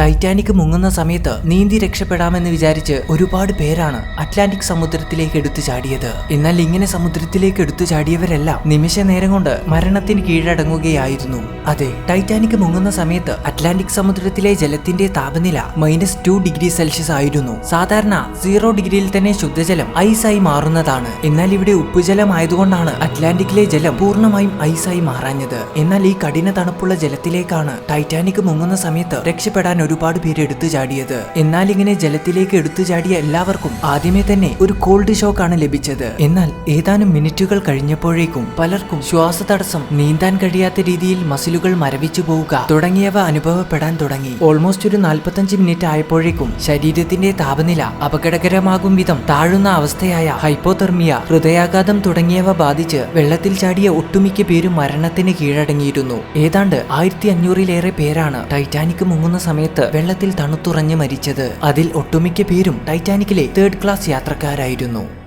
Titanic മുങ്ങുന്ന സമയത്ത് നീന്തി രക്ഷപ്പെടാമെന്ന് വിചാരിച്ച് ഒരുപാട് പേരാണ് അറ്റ്ലാന്റിക് സമുദ്രത്തിലേക്ക് എടുത്തു ചാടിയത്. എന്നാൽ ഇങ്ങനെ സമുദ്രത്തിലേക്ക് എടുത്തു ചാടിയവരെല്ലാം നിമിഷ നേരം കൊണ്ട് മരണത്തിന് കീഴടങ്ങുകയായിരുന്നു. അതെ ടൈറ്റാനിക് മുങ്ങുന്ന സമയത്ത് അറ്റ്ലാന്റിക് സമുദ്രത്തിലെ ജലത്തിന്റെ താപനില മൈനസ് ടു ഡിഗ്രി സെൽഷ്യസ് ആയിരുന്നു. സാധാരണ സീറോ ഡിഗ്രിയിൽ തന്നെ ശുദ്ധജലം ഐസായി മാറുന്നതാണ്. എന്നാൽ ഇവിടെ ഉപ്പുജലം ആയതുകൊണ്ടാണ് അറ്റ്ലാന്റിക്കിലെ ജലം പൂർണമായും ഐസായി മാറാഞ്ഞത്. എന്നാൽ ഈ കഠിന തണുപ്പുള്ള ജലത്തിലേക്കാണ് ടൈറ്റാനിക് മുങ്ങുന്ന സമയത്ത് രക്ഷപ്പെടാൻ ഒരുപാട് പേര് എടുത്തു ചാടിയത്. എന്നാൽ ഇങ്ങനെ ജലത്തിലേക്ക് എടുത്തു ചാടിയ എല്ലാവർക്കും ആദ്യമേ തന്നെ ഒരു കോൾഡ് ഷോക്ക് ആണ് ലഭിച്ചത്. എന്നാൽ ഏതാനും മിനിറ്റുകൾ കഴിഞ്ഞപ്പോഴേക്കും പലർക്കും ശ്വാസതടസ്സം നീന്താൻ കഴിയാത്ത രീതിയിൽ മസിലുകൾ മരവിച്ചു പോവുക തുടങ്ങിയവ അനുഭവപ്പെടാൻ തുടങ്ങി. ഓൾമോസ്റ്റ് ഒരു നാൽപ്പത്തഞ്ച് മിനിറ്റ് ആയപ്പോഴേക്കും ശരീരത്തിന്റെ താപനില അപകടകരമാകും വിധം താഴുന്ന അവസ്ഥയായ ഹൈപ്പോതെർമിയ ഹൃദയാഘാതം തുടങ്ങിയവ ബാധിച്ച് വെള്ളത്തിൽ ചാടിയ ഒട്ടുമിക്ക പേരും മരണത്തിന് കീഴടങ്ങിയിരുന്നു. ഏതാണ്ട് ആയിരത്തി അഞ്ഞൂറിലേറെ പേരാണ് ടൈറ്റാനിക് മുങ്ങുന്ന സമയത്ത് വെള്ളത്തിൽ തണുത്തുറഞ്ഞ് മരിച്ചത്. അതിൽ ഒട്ടുമിക്ക പേരും ടൈറ്റാനിക്കിലെ തേർഡ് ക്ലാസ് യാത്രക്കാരായിരുന്നു.